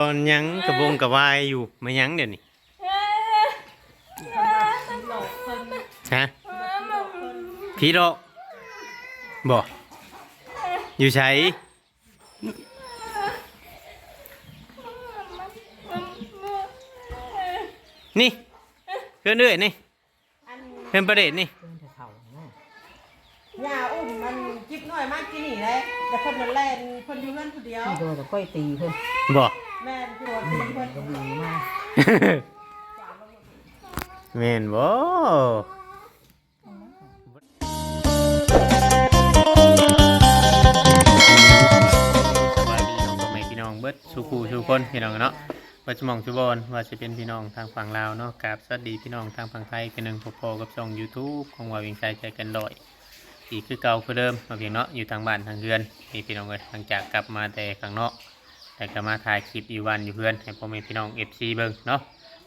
ตอนยังกระบงกระวายอยู่มายังเดี๋ยวนี้ฮะผีโรคบ่อยู่ใช้นี่เพื่อนเอ้ยนี่เพื่อนประเด็นนี่เพิ่นจะเฒ่าเนาะยาอุ้มมันจิบน้อยมากกินนี่เลยแต่เพิ่นมันแล่นเพิ่นอยู่เงินผู้เดียวโดนแต่ก้อยตีเพิ่นบ่ แม่นตัวตีเพิ่นก็มีมาแม่นบ่สบายดีน้องพ่อแม่พี่น้องเบิดสุขูสุคนพี่น้องเนาะว่าจะมองจุบอนว่าจะเป็นพี่น้องทางฝั่งลาวเนาะกับสวัสดีพี่น้องทางฝั่งไทยกันหนึ่งพอๆกับช่อง YouTube ของว่าวิ่งใจใจกันลอยอีกคือเก่าคือเดิมมาเพียงเนาะอยู่ทางบ้านทางเรือนนี่พี่น้องเลยหลังจากกลับมาแต่ข้างนอก แต่ก็มาถ่ายคลิปอยู่วันอยู่เพื่อนให้พ่อแม่พี่น้อง FC เบิ่งเนาะ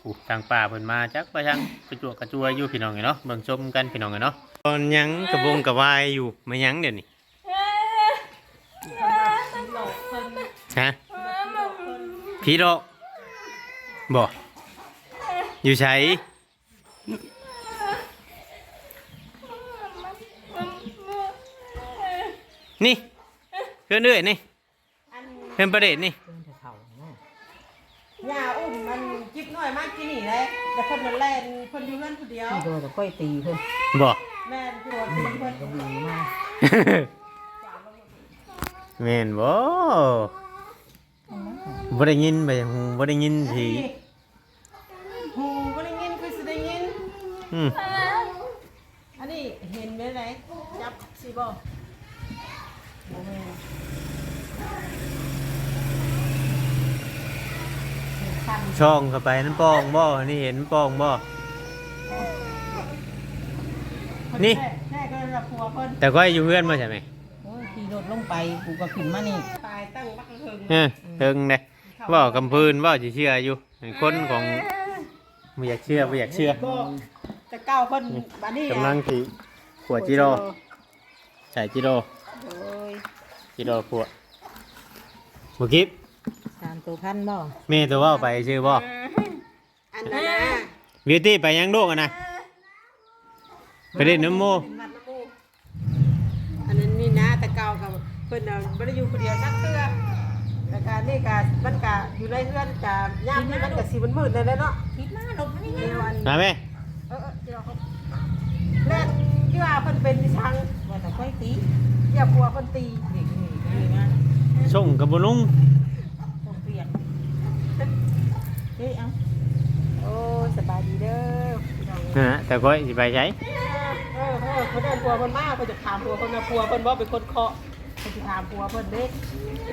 อู้ทางป่าเพิ่นมาจักไปทางกระจวกกระจวยอยู่พี่น้องเนาะเบิ่งชมกันพี่น้องเนาะตอนยังกระบงกระวายอยู่มายังเดี๋ยวนี้หลอกเพิ่โรคบ่อยู่ใช้นี่เพื่อนเอ้ยนี่เพื่อนประเด็นนี่ เพิ่นจะเฒ่าเนาะ ยาอุ้มมัน จิบน้อยมากกินนี่เลยแต่เพิ่นมันแลนเพิ่นอยู่เงินผู้เดียว โดนแต่ก้อยตีเพิ่นบ่ แม่นตัวตีเพิ่นก็มีมากแม่นบ่บ่ได้ยินไปหูบ่ได้ยินทีหูบ่ได้ยินคือสิได้ยินอืมอันนี้เห็นไหมไหนจับสิบ่แม่น คันช่องเข้าไปนั่นป้องบ่นี่เห็นป้องบ่ นี่ แค่แค่ก็รับผัวเพิ่นแต่ก็อยู่เพื่อนมาใช่ไหมโอ้ยขี่รถลงไปกูก็ขึ้นมานี่ตายตั้งบักเฮิงเออเทิงเด้ว่ากำพื้นว่าจะเชื่ออยู่คนของไม่อยากเชื่อไม่อยากเชื่อบ่จะก้าวเพิ่นบัดนี้กำลังที่ขวดจิโร่ใส่จิโร่โอ้ยจิโร่ขวดบุกิฟ ตามตัวพันบ่เมย์ตัวว่าไปชื่อบ่อันนั้นนะบิวตี้ไปยังลูกอะนะไปเล่นน้ำโมเป็นวัดน้ำมูกอันนั้นนี่นะแต่เก่ากับเพิ่นน่ะบ่ได้อยู่คนเดียวสักเทื่อแต่การนี่ก็มันก็อยู่ในเรือนก็ยามนี้มันก็สิมันมืดเลยเนาะคิดมาหลบมานี่เดี๋ยวอันมาไหมเออเออเดี๋ยวเขาแรกที่ว่าเพิ่นเป็นดิชังว่าแต่ก้อยตีอย่าปัวเพิ่นตีเด็กนี่นี่มาส่งกับบุลุงต้องเปลี่ยนเฮ้ยเอ้า โอ้ ยสบายดีเด้อพี่น้องนะฮะแต่ก็สิไปใช้เออเออเพิ่นเดินปัวเพิ่นมาเพิ่นจะถามปัวเพิ่นนะปัวเพิ่นบ่เป็นคนเคาะเพิ่นสิถามปัวเพิ่นเด้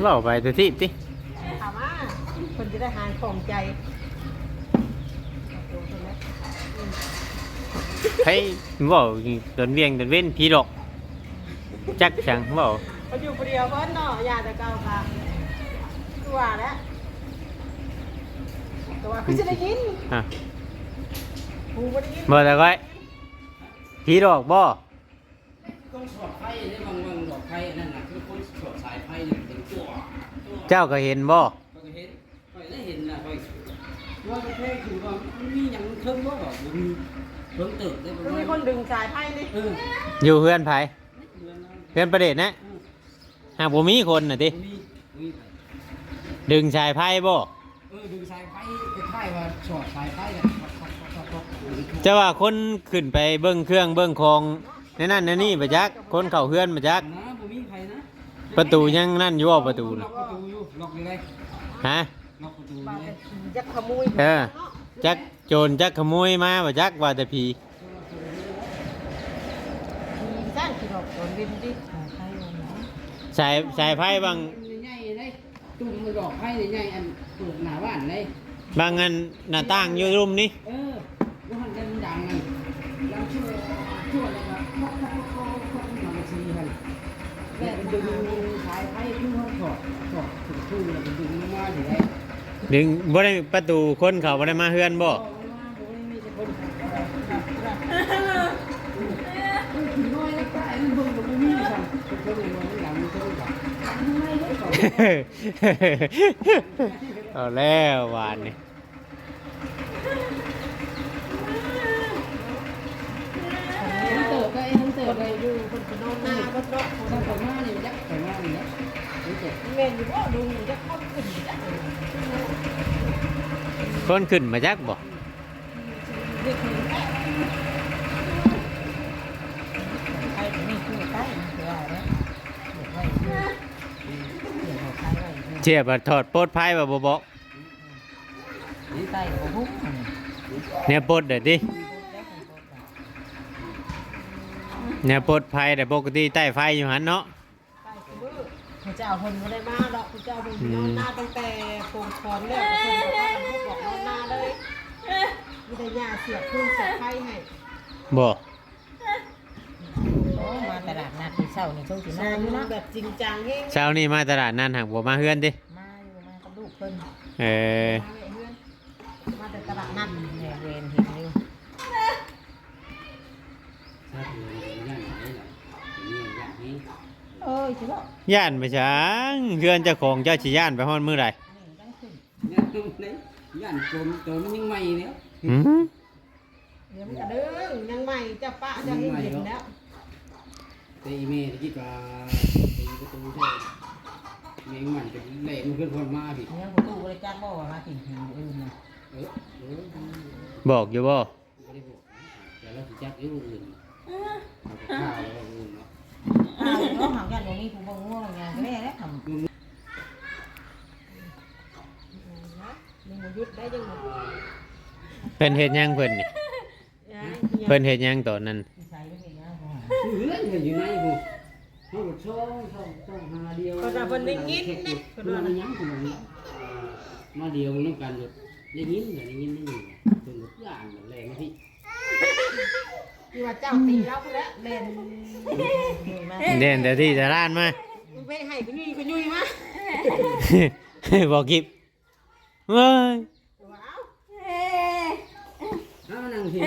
เล่าไปตัวที่ติถามว่าเพิ่นจะได้หายของใจเอาตัวเพิ่นนะให้บอกโดนเวียงโดนเว้นพี่ดอก จักจังบอกเพิ่นอยู่คนเดียวเพิ่นเนาะอย่าแต่เก่าค่ะคือว่าแล้วแต่ว่าคือจะได้ยิน อะหู บ่ได้ยินเมื่อแต่ก็พี่ดอกบ่ต้องสอดไฟได้บางบางดอกไฟนั่นน่ะคือคนสอดสายไฟนี่เป็นตัวตัวเจ้าก็เห็นบ่ก็เห็นก็ได้เห็นนะก็ว่าก็แค่คือว่ามันมีอย่างเทิงว่าแบบมันเพิ่งตื่นได้ประมันมามีณคนดึงสายไพ่นี่เอออยู่เพื่อนไผเดือนนั้นเพื่อนประเด็นนะหากบ่มีคนน่ะติมีมีดึงชายไพ่บ่เออดึงสายไฟคล้ายๆว่าสอดสายไฟกัน จะว่าคนขึ้นไปเบิ้งเครื่องเบิ้งของในนั่นในนี่บ่จักคนเข้าเฮือนบ่จักนะบ่มีใครนะประตูยังนั่นอยู่บ่ประตูล็น่ะอกประตูอยู่ล็อกอยู่เลยฮะล็อกประตูบาเลดยจะขโมยเออจักโจรจักขโมยมาบ่จักว่าแต่ผีมีสร้างที่ดอกโดนดินดิสายไฟวันไหนสายสายไพ่บางใหญ่ๆเลยตุ้มมันดอกไฟใหญ่ๆอันปลูกหน้าบ้านเลยบางอันหน้าต่างอยู่รุมนี่เออ ว่าหันกันดังไงแล้วช่วยช่วยอะไรครับพกพกพกพกมาบัญชีกันแม่ดึงสายไฟขึ้นห้องถอดถอดถึงทุ่งแล้วดึงมาถึงได้ดึงบ่ได้ประตูคนเขาบ่ได้มาเฮือนบ่มาผมไม่มีแต่คนถึงน้อยแล้วก็ไอ้เบิ่งก็ไม่มีสั่งคนเลยว่าหลังมันก็ไม่หลังไม่ได้ก่อนเอาแล้วหวานนี่ คนขึ้นเนาะถ้าไปมาเนี่ยยักไปมานี่ยรู้จักแม่นอยู่บ่ดูจะเข้าขึ้นจักคนขึ้นมาจักบ่เด็กนี่แหละใครนี่คือใกล้คือเชี่ยวไว้เดี๋ยวเอใครไว้เจียบถอดโปดไพ่บ่บ่บอกนี่ใต้หัวหุ้มเนี่ยโปดเด้อติ เนี่ยโปดไพ่แต่ปกติใต้ไฟอยู่หันเนาะไปคือมือพระเจ้าเพิ่นบ่ได้มาดอกพระเจ้าเพิ่นนอนหน้าตั้งแต่โปงคอนแล้วเพิ่นก็พากันบอกนอนหน้าเลยมีแต่ยาเสียบพึ่งเสียบไข่ให้บ่โอ้มาตลาดนัดที่เช้านี่ช่วงสินนอนอยู่อนเนาะแบบจริงจังเฮงเช้านี้มาตลาดนั่นหักบ่มาเฮือนติมาอยู่มากับลูกเพิ่นเออมาเลยเพื่อนมาแต่ตลาดนัด แม่เวรเห็นอยู่ ชาติเลยย่างไหนล่ะนี่ย่างนี้ เอ้ ยสิบ่ย่านไปช้างเฮือนเจ้าของเจ้าสิย่านไปฮอดมื้อใดนี่จังขึ้นย่างไหนย่างโจมโจมยังใหม่แล้วหืมเดี๋ยวมันกระเด้งยังใหม่เจะปะเจะเห็นเห็นแล้วแต่อีเมย์ที่ก็ตีประตูใช่แมงมันจะแหลมขึ้นคนมาพี่เนี่ยประตูบริจาคบ่ว่ามากินหิวอื่นน่ะเออเออบอกอยู่บ่ไม่ได้บอกแต่เราสิจักอยู่อื่นข้าวแล้วอื่นเนาะ อ้าวเนาะหางกันบ่มีผู้บ่ง่วงงานก็ได้แล้วทำมึงมายุดได้ยังไงเพิ่นเฮ็ดหยังเพิ่นนี่เพิ่นเฮ็ดหยังตอนนั้นนิสัยเป็นอย่างนั้นบ่เพื่อนอยู่ในกูเขาบอกช่องช่องช่องหาเดียวคนละยังคนละมาเดียวน้ำกันได้ยินได้ยินได้ยินเป็นหมดอย่างแรงที่ ที่ว่าเจ้าตีแล้วพุ่นแล้วเล่นมาเด่นแต่ที่จะร้านมา มึงไปให้กูยุ่ยกูยุ่ยมาบอกกิบเว้ยว้าวถ้ามานั่งสิ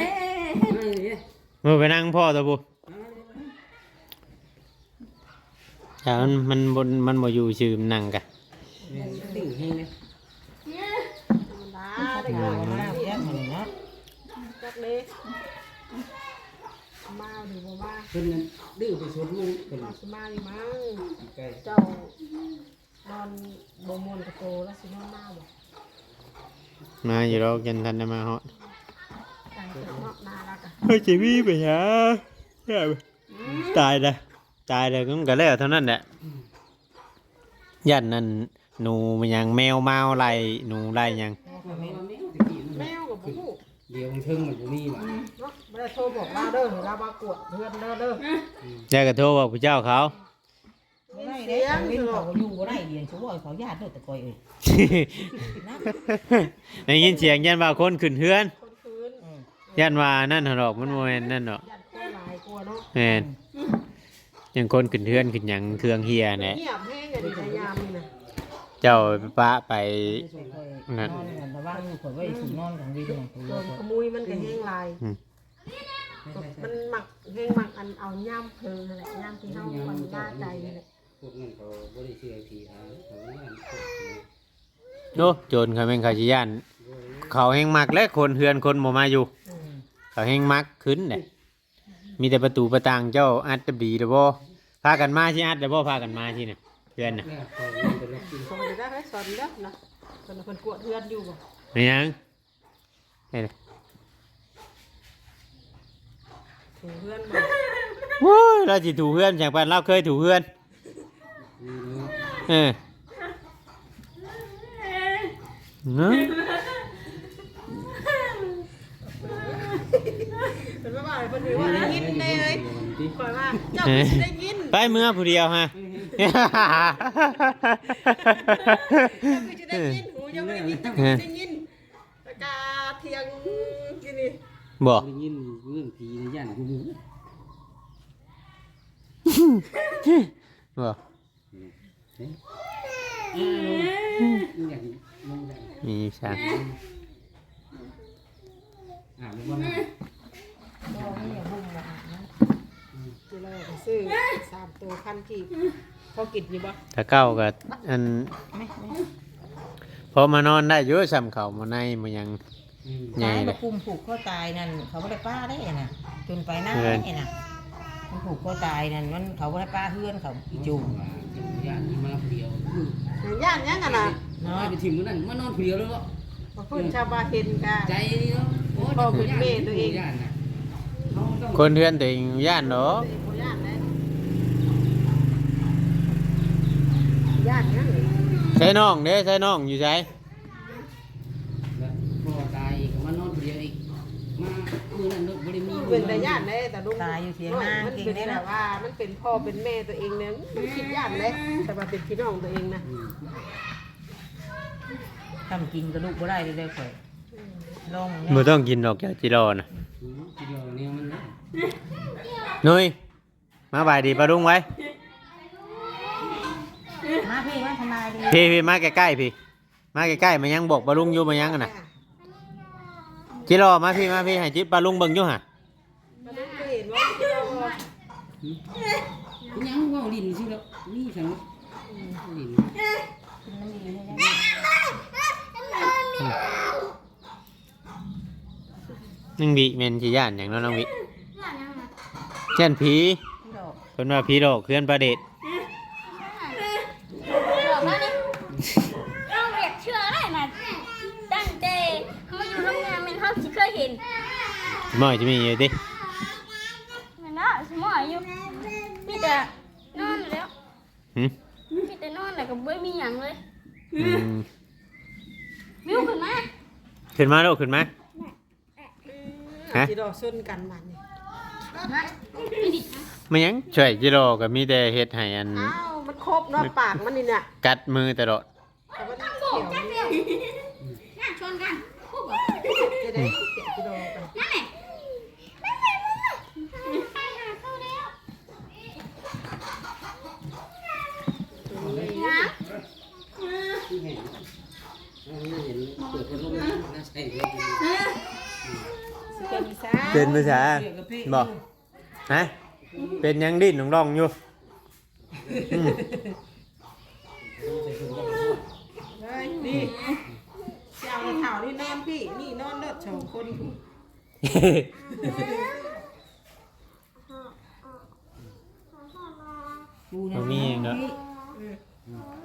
นั่งสิมือไปนั่งพ่อตัวบุแต่มันมันบนมันบ่อยู่ชื่อมันนั่งกะตึงเฮงเลยธรรมดาได้หก่าอนมานะเรียกมันเนาะจักเลย มาหรือบ่มาเพิ่นดื้อไปชนมึงเพิ่นมาสิมาดิมั้งใกล้เจ้านอนบ่มวนกระโตแล้วสินอนมาบ่มาอยู่รอกยันทันได้มาฮอดตายเกิดเนาะนารักอะเฮ้ยจีวีไปหาตายเลยตายเลยก็มันก็แล้วเท่านั้นแหละยันนั่นหนูมันยังแมวเมาไล่หนูไล่หยัง แมวกับบ่ฮู้ เดี๋ยวเทิงมันบ่มีว่ะเนาะบ่ได้โทรบอกเราเด้อเรามากวดเพื่อนเด้อเด้อแล้วก็โทรบอกผู้เจ้าเขาบ่ได้เด้ทางวินเขาอยู่บ่ได้เรียนชั่วเขาญาติเด้อตะกอยเอ้ยนะได้ยินเสียงยันว่าคนขึ้นเฮือนคนคืนยันว่านั่นหรอกมันโมเมนนั่นหรอกยันคนหลายกลัวเนาะแม่นยังคนขึ้นเฮือนขึ้นหยังเครื่องเฮียแหละเงียบแห้งอย่างนี้พยายามนี่นะ เจ้าปะไปนอนกันระวังอยู่ข่อยไว้สูนอนของวินของกูโดนขโมยมันก็แห้งลายมันหมักแห้งหมักอันเอาย่ำเพลิงนั่นแหละย่ำที่เฮาวันบ้าใจนั่นแหละพวกนั้นเขาบ่ได้เชื่อทีหาเขาไม่อ่านพวกโน้โจรเขาเป็นเขาชิยานเขาแห้งมักและคนเฮือนคนบ่มาอยู่อืมเขาแห้งมักขึ้นเนี่ยมีแต่ประตูประต่างเจ้าอัดจะดีหรือบ่พากันมาที่อัดหรือบ่พากันมาที่เนี่ยเฮือนน่ะ อนได้ไหมสอนได้นะคนคนกวดเฮือนอยู่บ่ไม่ยังเฮ้ยถูเฮือนบ่โว้ยเราจิถูเฮือนจากปานเราเคยถูเฮือนนี่เนาะเออเนาะเป็นว่าบ่าเพิ่นถือว่าได้ยินได้เลยข่อยว่าเจ้าสิได้ยินไปเมื่อผู้เดียวฮะเจ้า คือจะได้ยินหูยังไม่ได้ยินเจ้าคือได้ยินตะกาเทียงกินนี่บอกได้ยินเรื่องผีในย่านกูรู้บอกเอ้ยอยากมองได้มีช่างอ่าไม่ว่าบ่มีอย่าบุ้งละนะจิโลก็ซื้อสามตัวพันกีบ พอกินอยู่บ่ถ้าเก้ากับอันไม่ไม่พอมานอนได้เยอะซ้ำเขามาในมันยังอืมใหญ่ตายเลบ่ยคุมผูกคอตายนั่นเขาบ่ได้ป้าได้น่ะจนไปหน้าเพื่อนได้น่ะมันผูกคอตายนั่นมันเขาบ่ได้ป้าเฮือนเขาอีจูญาติมาผู้เดียวอืมย่านยังกันน่ะเนาะเอาไปถิ่มมื้อนั้นมานอนผู้เดียวแล้วเนาะมาพูดชาวบ้านเห็นกันใจนี่เนาะโอ้พ่อเป็นแม่ตัวเองญาติน่ะเขาต้องคนเทือนตัวเองย่านเนาะย่านนะย่านยัง ใช่น้องเด้ใช่น้องอยู่ใช่พ่อตายอีกมานอนผู้เดียวอีกมามื้อนั้นบ่ได้มีเป็นแต่ย่านเลยแต่ลุงตายอยู่เถียงนามันเก่งเป็นได้แบนะบว่า มันเป็นพ่อเป็นแม่ตัวเองเนี่ยมันคิดย่านเลยแต่ว่าเป็นพี่น้องตัวเองนะอืมทำกินกระดูกบ่ได้เลยได้ข่อยลงบ่ต้องกินดอกยาจิโร่น่ะอืมผู้เดียวเนี่ยมันนะนุ้ยมาบายดีปะลุงไว้ มาพี่มาทำไมดี พี่พี่มาใกล้ๆพี่ มาใกล้ๆมายังบอกปะลุงอยู่มายังกันน่ะจิโร่มาพี่มาพี่ให้จิปะลุงเบิ่งอยู่ห่ะมันก็เห็นว่าพี่น้องยังเว่าลิ้นสิแล้วนี่ฉันลิ้นนึงวิแม่นสิย่านหยังเนาะน้องวิเช่นผีดอกเพิ่นว่าผีหลอกเคลื่อนประเดช บอกว่านี่เราอยากเชื่ออะไรนะตั้งแต่เขาอยู่โรงงาน มันเขาสิเคยเห็นหมอยจะมีอยู่ติมันเนาะสมออยู่มีแต่นอนแล้วหึมีแต่นอนแล้วก็ไม่มีอย่างเลยอืมวิวขึ้นมาขึ้นมาลูกขึ้นมา ฮะที่เราซุนกันมันนี่ฮะไม่ดิไม่หยังช่วยจิโร่ก็มีแต่เฮ็ดให้อัน อ้าวมันครบเนาะปากมันนี่เนี่ยกัดมือตลอดแต่ว่าตั้งเขีโบยวกจักเดียวน่าชนกันพูดบอกจะ ได้เขียวที่เราไปนั่นแหละนั่นแหละมึงน่ะไปหาเขาแล้วนะที่เห็นเอาเห็นเปิดพัดลมนะใส่เลยสิเป็นซะเป็นภาษาเกี่ยวกับพี่บ่ฮะเป็นหยังดิ้นน้องๆอยู่อืมเฮ้ยนี่เจ้าเถ่านี่นอนพี่นี่นอนเลิศสองคน กู บ่มีหยังเนาะ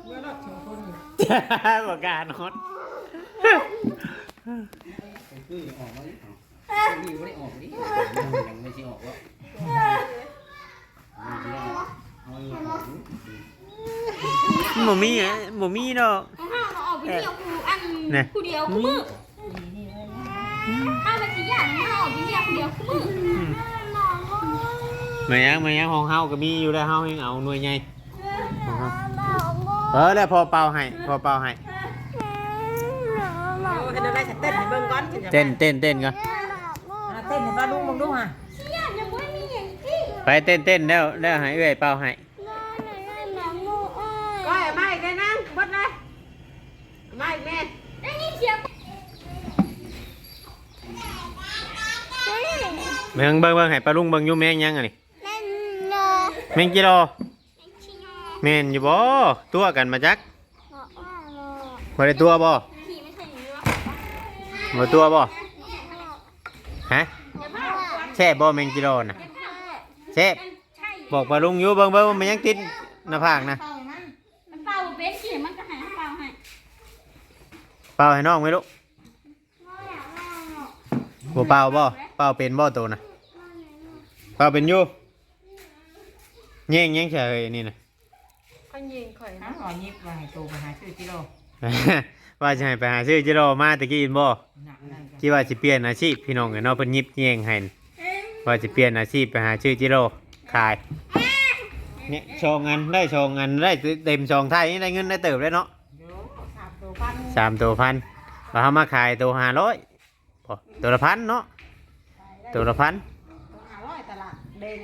เมื่อเลิศสองคนอยู่บ่กล้านอนคือออกมาดินี่ไม่ได้ออกดิยังไม่ใช่ออกวะเอาอยู่ของบ่มีอะบ่มีดอกของห้าเราออกไปเที่ยวกูอันเนี่ยกูเดียวกูมือถ้า เป็นสิอย่างห้าออกไปเที่ยวกูเดียวกูมือมายังมยังของเฮาก็มีอยู่แล้วเฮาเองเอาหน่วยใหญ่ของเฮาเออแล้วพอเป่าให้พอเป่าให้เอาให้ได้จะเต้นให้เบิ่งก่อนฉัจะเต้นเต้นเต้นก่อนเต้นให้ป้าลุงมึงดูฮะเที่ยวยังไม่มีอย่างที่ไปเต้นเต้นแล้วแล้วให้เอ้อยเป่าให้ก้อก้อยไม่ได้นั่งบดเลยไม่แม่ได้ยินเสียงเฮ้ย เบิ่งเบิ่งเบิ่งให้ปลาลุงเบิ่งอยู่แม่งยังอะนี่เล่นเนแม่งกิโลชิโนแม่นอยู่บ่ตัวกันมาจักบอกว่าโลบ่ได้ตัวบ่ขี่ไม่ใช่อย่างนี้หรอบ่ตัวบ่ฮะอย่าพลาดแซ่บบ่แม่งกิโลน่ะแซ่บใช่บอกปลาลุงอยู่เบิ่งเบิ่งว่ามันยังติดหน้าผากนะเป่ามันมันเป่าเบสขี่มันก็หายเป่าให้เป่าให้น้องไหมลูกบ่เป่าบ่เป่าเป็นบ่ตัวน่ะ ป่าเป็นอยู่แย่งแย่งเฉยนี่น่ะข้ายิงข่อยน้ำหอยิบไปให้โตไปหาชื่อจิโร่ว่าจะให้ไปหาซื้อจิโร่มาตะกี้อินบ่หนักนั่นกันคิดว่าสิเปลี่ยนอาชีพพี่น้องกันเนาะเพิ่นยิบแย่งให้ว่าสิเปลี่ยนอาชีพไปหาชื่อจิโร่ขายเนี่ยชองอันได้ชองอันได้เต็มชองไทยนี่ได้เงินได้เติบได้เนาะเดี๋ยวสามตัวพันสามตัวพันเราเอามาขายตัวห้าร้อยตัวละพันเนาะตัวละพันตัวห้าร้อย ตลาดแดง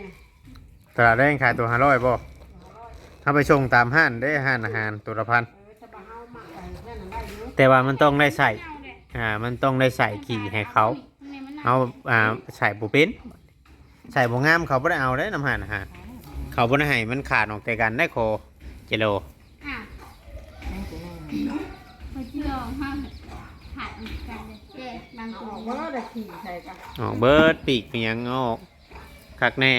ตลาดแดงขายตัวห้าร้อยบ่ถ้าไปชงตามห้านได้ห้านอาหารตัวละพัน เออถ้าบ่เฮามาใส่แค่นั้นได้อยู่แต่ว่ามันต้องได้ใส่เอาเลยอ่า มันต้องได้ใส่ขี่ให้เขา เอาเอาอ่า ใส่บุเป็นใส่บุงามเขาบ่ได้เอาได้น้ำหานอาหารเขาบ่ได้ให้มันขาดออกแต่กันได้โคเจโล อะนั่นคือนั่นไปเที่ยวหเจ๊บางคออนกว่าได้ขี่ใส่กัน ออกเบิดปีกเป็นหยังออก คักแน่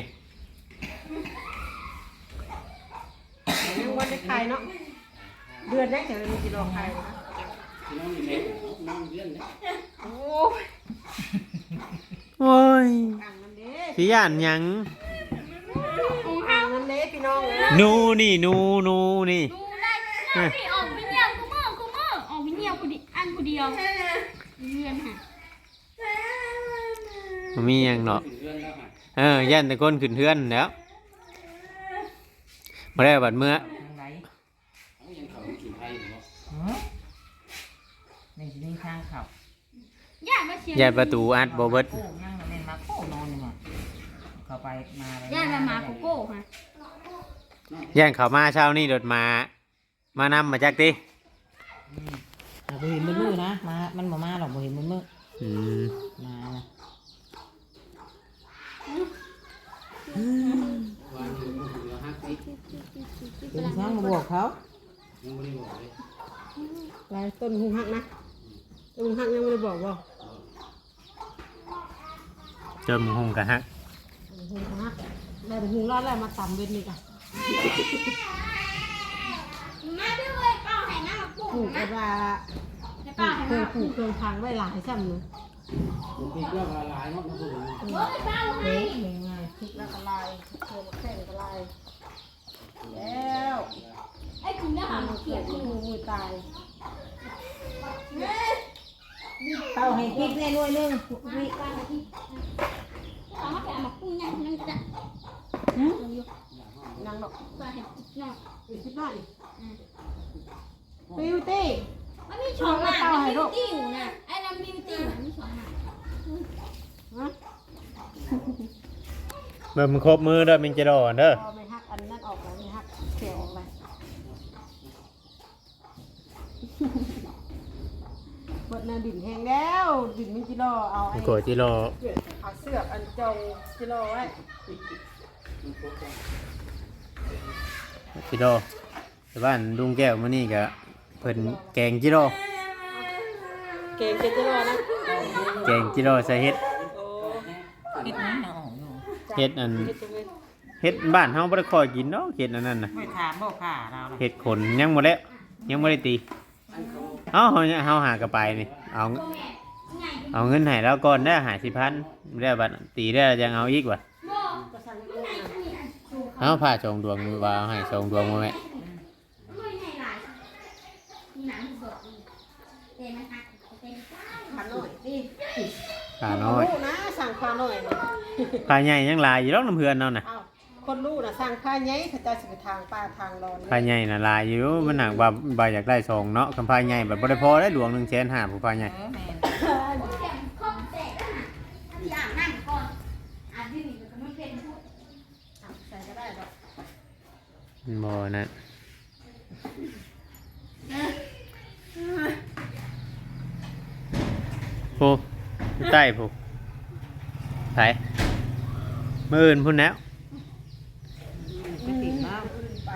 ยังวันได้ขายเนาะ เดือนได้แต่มีกิโลขายนะน้องนี่แม่น้องเลี้ยงนะโอ้ยโอ้ยอ่างน้ำเด้สิย่านหยังอ่างน้ำเด้พี่น้องเลยหนูนี่หนูหนูนี่ ดูได้หน้าที่ออกไปเยี่ยมกูเมื่อกูเมื่อออกไปเยี่ยมกูดิอันกูเดียวเรียนค่ะบ่มีหยังเนาะเลี้ยงแล้วฮะ เออย่านแต่คนขึ้นเทือนแหล้วบ่ได้บัดเมื่อทางไหนเขายังเขากินไทยอยู่เนาะฮะในที่นี่ทางเขาย่ามาเชียร์ย่านประตูอัดบ่เบิดโอ้นั่งแล้วแม่นมาโอ้นอนอยู่มาเข้าไปมาอะไรย่ามาหมาโกโก้ค่ะย่านเขามาเช้านี่รถมา มานำมาจากติอืมอะบ่เห็นมือมือนะมามันบ่มาหรอกบ่เห็นมือมืออืมมานะ วันหนึ่งก็คือห้าสิบ เป็นช่างมาบอกเขายังไม่ได้บอกเลยลายต้นหุงหักนะต้นหุงหักยังไม่ได้บอกว่าเจอมหงกะฮะหุงหักได้แต่หุงรอดแล้วมาต่ำเว้นนี่กันมาด้วยเป้าให้น้ำมาปลูปลูกกนะก็ว่าให้ปลูป้ากให้เคยน้ำปลูกเคยทางไว้หลายซ้ำเลยบางทีก็ละลายเนาะนะพูดถึงเฮ้ยเป้าให้เฮ้ยง่ายๆ พริกแล้วก็ลายเคยมาแข่งก็ลายแล้วไอ้คุณได้หามาเขีเขียนนที่มือมือตายเต้าให้พริกแน่นวยหนึงวิป้าที่เอามาแกะมาปรุงยังนั่งจะนางดอกป้าเห็นน้องอีกคิดหน่อยบิวตี้มันมีช่องหน้ามีบิวตี้อยู่นะไอ้ลำบิวตี้มันมีช่องหน้าฮะ เบิ่มนครบมือเด้อมิงจะดอนเด้อพอไม่หักอันนั้นออกแล้วไม่หักเขียวออกเลยเปิดนาดินแห้งแล้วดินมิจิโร่เอาไอ้โกจิโร่เอาเสือกอันจงจิโร่ไว้จิโร่แต่บ้านลุงแก้วมื้อนี้ก็เพิ่นแกงจิโร่เก่งเก่งจิโร่นะแกงจิโร่ใส่เฮ็ดโอ้พริกนั้นน่ะออกอยู่ เฮ็ดอันเฮ็ดจังเลยเฮ็ดบ้านเฮาบ่ได้ค่อยกินเนาะเฮ็ดอันนั้นน่ะไม่ถามบ่ค่ะเราน่ะเฮ็ดขนยังบ่แล้วยังบ่ได้ตีเอ้าเฮาเฮาหากระไปนี่เอาเอาเงินให้แล้วก่อนได้อ50,000แล้วบัดตีได้แล้วยังเอาอีกว่ะก็สั่งลูกนะเอาผ้าชงดวงว่าเอาให้ชงดวงบ่แม่ไม่ให้หลายมีหนังสดเต็มนะคะเต็มขาหน่อยนี่ผ้าน้อยลูกนะสั่งขาหน่อยนะผ้าใหญ่ยังหลายอยู่ดอกน้ำเพื่อนเนาะน่ะเอ้าคนลูกนะสั่งผ้าใหญ่เขาจะสิไปทางป้าทางรอนผ้าใหญ่น่ะหลายอยู่มันหนักว่าบ่อยากได้ซองเนาะคำผ้าใหญ่แบบบ่ได้พอได้หลวง1แสนห้าผู้ผ้าใหญ่เออแม่นเต็มครบแตกแล้วนะที่อ่างนั่งก่อนอ่านที่นี่ก็ไม่เป็นพูดอะใส่ก็ได้หรอกบ่นั่นผู้อ ยู่ใต้ผู้ไผมื้ออื่นพุ่นแล้วไปติดมาอื่นไป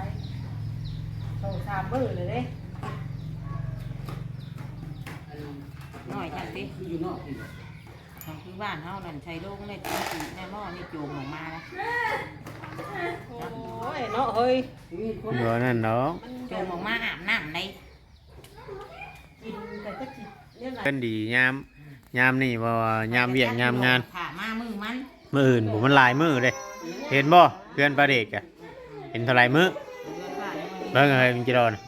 โตสามมื้อเลยเด้หน่อยจังสิคืออยู่นอกที่ทางที่บ้านเฮานั่นใช้โลงในตีตีในหม้อนี่โจมออกมานะโอ้ยเนาะเฮ้ยมีคนบ่นั่นดอกมันโจแบบมออกมาอาบน้ำในกินแต่ก็จิเนี่ยไหนเพิ่นดียาม ยามนี่บ่ว่ายามเวียกยามงานถามมามือมันมื้ออื่นผมมันหลายมื้อเด้เห็นบ่เพื่อนปลาเด็กอะเห็นเท่าไหร่มื้อเดือนว่ายังไงเบิ่งเอ้ยมันจิโดนะ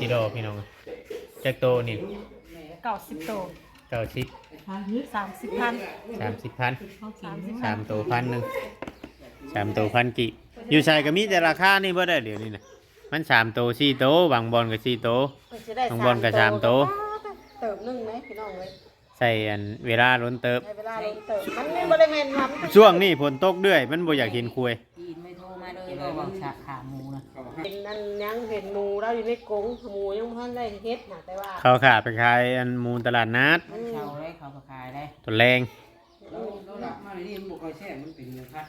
จิโดพี่น้องจักโตนี่เก้าสิบโต90สามสิบพัน30พันสามสิบสามโตพันหนึงสามโตพันกี่อยู่ใส่ก็มีแต่ราคานี่บ่ได้เดี๋ยวนี้นะมันสามโตสี่โตบางบอลก็สี่โตข้างบนก็สามโตเติมหนึ่งไหมพี่น้องเลยใส่อันเวลาล้นเติบ ในเวลาลงเติมมันไม่บริเวณมันช่วงนี้ฝนตกเรื่อย มันบ่อยากเห็นคุยอีนไม่โทรมาเลยก็บอกฉากขาหมูนะเขาให้เป็นนั่นยังเห็นหมูเราอยู่ในกรงหมูยังพันได้เฮ็ดนะแต่ว่าเขาขาไปขายอันมูลตลาดนัดมันเช่าได้เขาก็ขายได้ตัวแรงเราเราหลับมาในนี่มันบอกคอยแช่มันเป็นหมูคัด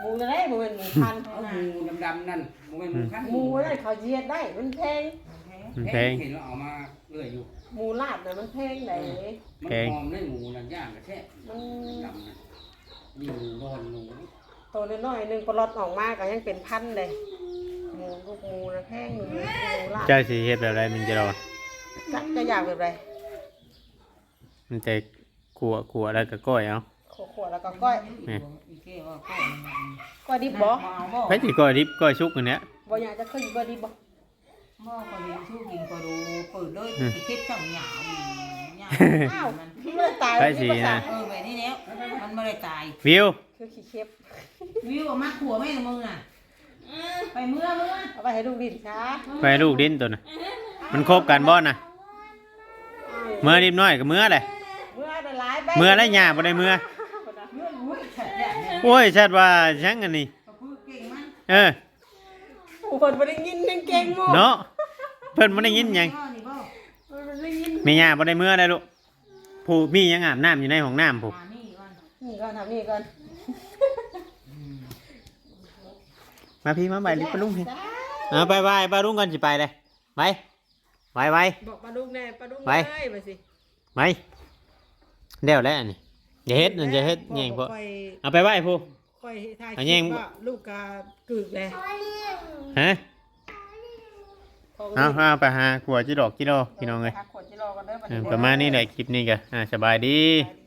หมูอะไรหมูเป็นหมูพันธุ์เอาหมูดำๆนั่นมันเป็นหมูคัดหมูนั่นเขาเหยียดได้มันแพงมันแพงเห็นเราเอามาเรื่อยอยู่ หมูลาดน่ะมันแพงไหนมันหอมได้หมูนั่นย่างกระแทกมันดำนะนี่หมูนอนหมูตัวน้อยๆหนึงปลอดออกมาก็ยังเป็นพันเลยหมูลูกหมูนะแพงหมูหมูลาดเจ้าสิเฮ็ดแบบไรมันจะรอจะจะอยากแบบไรมันจะขัวขัวแล้วก็ก้อยเอาขวดแล้วก็ก้อยนี่อีเก้ว่าก้อยมันก้อยดิบบ่เอาบ่ไปสิก้อยดิบก้อยชุกอันเนี้ยบ่อยากจะขึ้นก้อยดิบบ่ บ่ก็เรียนชู้กินก็ดูเปิดด้วยอีเก็บช่องหยาวหยาวอ้าวมันไม่ได้ตายไปสิไม่ได้นะเออแบบนี้แล้วมันไม่ได้ตายวิวคือขี้เข็บวิวออกมาขัวแม่มึงอะไปเมื่อเมื่อเอาไปให้ลูกดินช้าไปให้ลูกดิ้นตัวน่ะมันครบกันบ่น่ะเมื่อนิดน้อยก็เมื่อเลยเมื่อได้หลายไปเมื่อแล้วหยาบ่ได้เมื่อเมื่ออุ้ยแฉะเนี่ยโอ้ยชัดว่าชังอันนี้เขาพูดเก่งมันเออ ผู้คนบ่ได้ยินเรื่องเก่งหมู่เนาะเพิ่นบ่ได้ยินหยังนี่บ่บ่ได้ยินแม่ย่าบ่ได้เมื่อได้ลูกผู้มีหยังอาบน้ำอยู่ในห้องน้ำผู้มานี่ก่อนนี่ก่อนทำนี่ก่อนมาพี่มาไปลิปะลุงพี่เอาไปไปปลาลุงก่อนสิไปเลยไปไปไปบอกปลาดุกแน่ปลาดุกไปเลยไปสิไปเดี๋ยวแล้วอันนี้อย่าเฮ็ดนั่นอย่าเฮ็ดแย่งพวกค่อยเอาไปไหว้ผู้ ค่อยถ่ายคเอาลิแย่งปว่าลูกกากึกเลยฮะเอาเอาไปหาขวดจิดอกจิโดพี่น้องเลยพักขวดจิรอกันเด้อบัดเอนี้อประมาณนี้แหละคลิปนี้ก็อ่าสบายดี ไป